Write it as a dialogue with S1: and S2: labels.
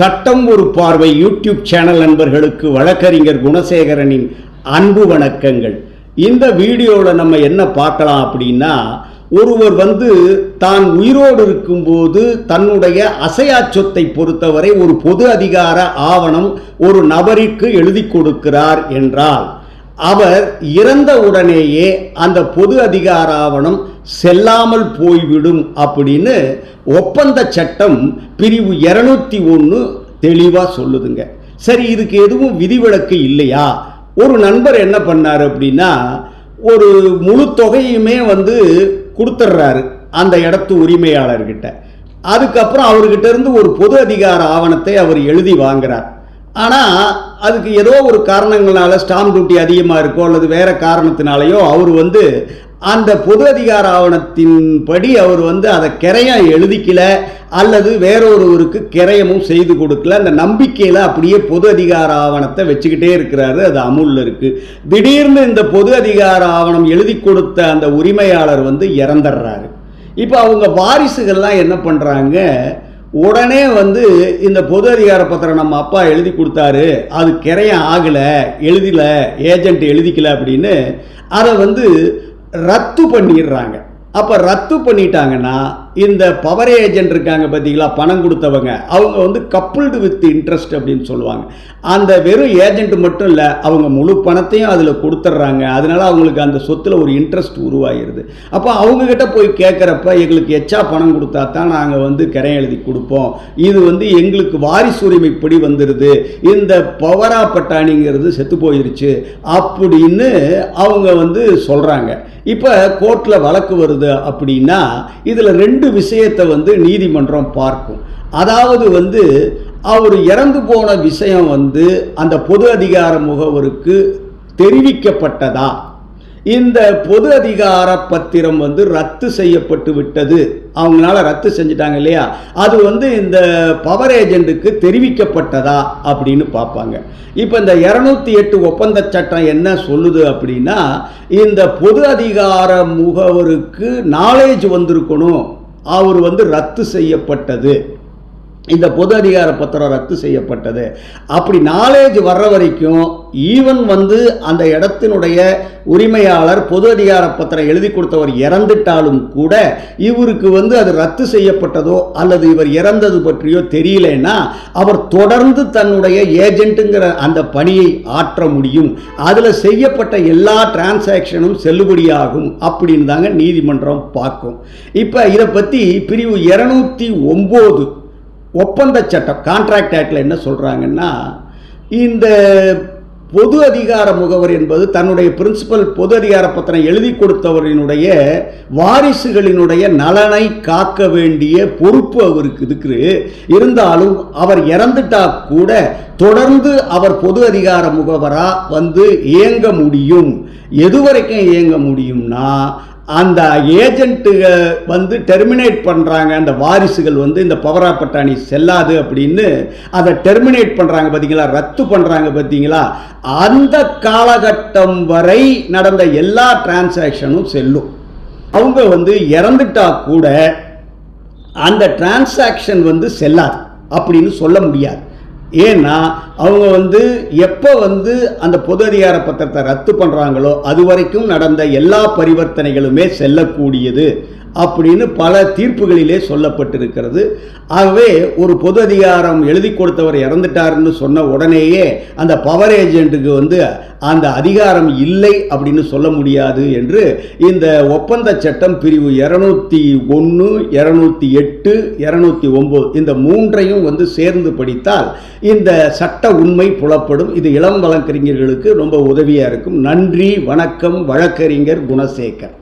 S1: சட்டம் ஒரு பார்வை யூடியூப் சேனல் நண்பர்களுக்கு வழக்கறிஞர் குணசேகரனின் அன்பு வணக்கங்கள். இந்த வீடியோவில் நம்ம என்ன பார்க்கலாம் அப்படின்னா ஒருவர் வந்து தான் உயிரோடு இருக்கும்போது தன்னுடைய அசையா சொத்தை பொறுத்தவரை ஒரு பொது அதிகார ஆவணம் ஒரு நபருக்கு எழுதி கொடுக்கிறார் என்றால் அவர் இறந்த உடனேயே அந்த பொது அதிகார ஆவணம் செல்லாமல் போய்விடும் அப்படின்னு ஒப்பந்த சட்டம் பிரிவு இருநூத்தி ஒன்று தெளிவாக சொல்லுதுங்க. சரி இதுக்கு எதுவும் விதிவிலக்கு இல்லையா? ஒரு நண்பர் என்ன பண்ணார் அப்படின்னா ஒரு முழு தொகையுமே வந்து கொடுத்துட்றாரு அந்த இடத்து உரிமையாளர்கிட்ட. அதுக்கப்புறம் அவர்கிட்ட இருந்து ஒரு பொது அதிகார ஆவணத்தை அவர் எழுதி வாங்குறார். ஆனால் அதுக்கு ஏதோ ஒரு காரணங்களால ஸ்டாம்ப் டியூட்டி அதிகமாக இருக்கோ அல்லது வேற காரணத்தினாலேயோ அவர் வந்து அந்த பொது அதிகார ஆவணத்தின் படி அவர் வந்து அதை கிரையம் எழுதிக்கல அல்லது வேறொருவருக்கு கிரயமும் செய்து கொடுக்கல. அந்த நம்பிக்கையில் அப்படியே பொது அதிகார ஆவணத்தை வச்சுக்கிட்டே இருக்கிறாரு. அது அமுல்ல இருக்கு. திடீர்னு இந்த பொது அதிகார ஆவணம் எழுதி கொடுத்த அந்த உரிமையாளர் வந்து இறந்துடுறாரு. இப்போ அவங்க வாரிசுகள்லாம் என்ன பண்ணுறாங்க உடனே வந்து இந்த பொது அதிகார பத்திரம் நம்ம அப்பா எழுதி கொடுத்தாரு. அது கிரையம் ஆகலை எழுதில ஏஜென்ட் எழுதிக்கல அப்படின்னு அதை வந்து ரத்து பண்ணிடுறாங்க. அப்போ ரத்து பண்ணிட்டாங்கன்னா இந்த பவர் ஏஜென்ட் இருக்காங்க பார்த்தீங்களா பணம் கொடுத்தவங்க. அவங்க வந்து கப்புள்டு வித் இன்ட்ரெஸ்ட் அப்படின்னு சொல்லுவாங்க. அந்த வெறும் ஏஜென்ட் மட்டும் இல்லை அவங்க முழு பணத்தையும் அதில் கொடுத்துட்றாங்க அதனால அவங்களுக்கு அந்த சொத்தில் ஒரு இன்ட்ரெஸ்ட் உருவாகிடுது அப்போ அவங்கக்கிட்ட போய் கேட்குறப்ப எங்களுக்கு எச்சா பணம் கொடுத்தா தான் நாங்கள் வந்து கரை எழுதி கொடுப்போம். இது வந்து எங்களுக்கு வாரிசு உரிமைப்படி வந்துடுது இந்த பவரா பட்டாணிங்கிறது செத்து போயிருச்சு. அப்படின்னு அவங்க வந்து சொல்கிறாங்க இப்போ கோர்ட்டில் வழக்கு வருது அப்படின்னா இதில் ரெண்டு விஷயத்தை வந்து நீதிமன்றம் பார்க்கும். அதாவது வந்து அவர் இறந்து போன விஷயம் வந்து அந்த பொது அதிகார முகவருக்கு தெரிவிக்கப்பட்டதா? இந்த பொது அதிகார பத்திரம் வந்து ரத்து செய்யப்பட்டு விட்டது. அவங்களால ரத்து செஞ்சிட்டாங்க இல்லையா? அது வந்து இந்த பவர் ஏஜென்ட்டுக்கு தெரிவிக்கப்பட்டதா அப்படின்னு பார்ப்பாங்க. இப்போ இந்த இரநூத்தி எட்டு ஒப்பந்த சட்டம் என்ன சொல்லுது அப்படின்னா இந்த பொது அதிகார முகவருக்கு நாலேஜ் வந்திருக்கணும். அவர் வந்து ரத்து செய்யப்பட்டது. இந்த பொது அதிகார பத்திரம் ரத்து செய்யப்பட்டது. அப்படி நாலேஜ் வர்ற வரைக்கும் ஈவன் வந்து அந்த இடத்தினுடைய உரிமையாளர் பொது அதிகார பத்திரம் எழுதி கொடுத்தவர் இறந்துட்டாலும் கூட இவருக்கு வந்து அது ரத்து செய்யப்பட்டதோ அல்லது இவர் இறந்தது பற்றியோ தெரியலன்னா அவர் தொடர்ந்து தன்னுடைய ஏஜென்ட்டுங்கிற அந்த பணியை ஆற்ற முடியும். அதில் செய்யப்பட்ட எல்லா டிரான்சாக்ஷனும் செல்லுபடியாகும் அப்படின்னு தாங்க நீதிமன்றம் பார்க்கும். இப்போ இதை பற்றி பிரிவு இரநூத்தி ஒம்பது ஒப்பந்த சட்டம் கான்ட்ராக்ட் ஆக்டில் என்ன சொல்கிறாங்கன்னா இந்த பொது அதிகார முகவர் என்பது தன்னுடைய பிரின்சிபல் பொது அதிகார பத்திரம் எழுதி கொடுத்தவரினுடைய வாரிசுகளினுடைய நலனை காக்க வேண்டிய பொறுப்பு அவருக்கு இருக்குது இருந்தாலும் அவர் இறந்துட்டா கூட தொடர்ந்து அவர் பொது அதிகார முகவராக வந்து இயங்க முடியும். எது வரைக்கும் இயங்க முடியும்னா அந்த ஏஜென்ட்டுக வந்து டெர்மினேட் பண்ணுறாங்க அந்த வாரிசுகள் வந்து இந்த பவரா பட்டாணி செல்லாது அப்படின்னு அதை டெர்மினேட் பண்ணுறாங்க பார்த்தீங்களா ரத்து பண்ணுறாங்க பார்த்தீங்களா அந்த காலகட்டம் வரை நடந்த எல்லா டிரான்சாக்ஷனும் செல்லும். அவங்க வந்து இறந்துட்டா கூட அந்த டிரான்சாக்ஷன் வந்து செல்லாது அப்படின்னு சொல்ல முடியாது. ஏன்னா அவங்க வந்து எப்போ வந்து அந்த பொது அதிகார பத்திரத்தை ரத்து பண்ணுறாங்களோ அது வரைக்கும் நடந்த எல்லா பரிவர்த்தனைகளுமே செல்லக்கூடியது. அப்படின்னு பல தீர்ப்புகளிலே சொல்லப்பட்டிருக்கிறது. ஆகவே ஒரு பொது அதிகாரம் எழுதி கொடுத்தவர் இறந்துட்டாருன்னு சொன்ன உடனேயே அந்த பவர் ஏஜென்ட்டுக்கு வந்து அந்த அதிகாரம் இல்லை அப்படின்னு சொல்ல முடியாது என்று இந்த ஒப்பந்த சட்டம் பிரிவு இரநூத்தி ஒன்று இரநூத்தி எட்டு இரநூத்தி ஒம்பது இந்த மூன்றையும் வந்து சேர்ந்து படித்தால் இந்த சட்ட உண்மை புலப்படும். இது இளம் வழக்கறிஞர்களுக்கு ரொம்ப உதவியாக இருக்கும். நன்றி வணக்கம் வழக்கறிஞர் குணசேகர்.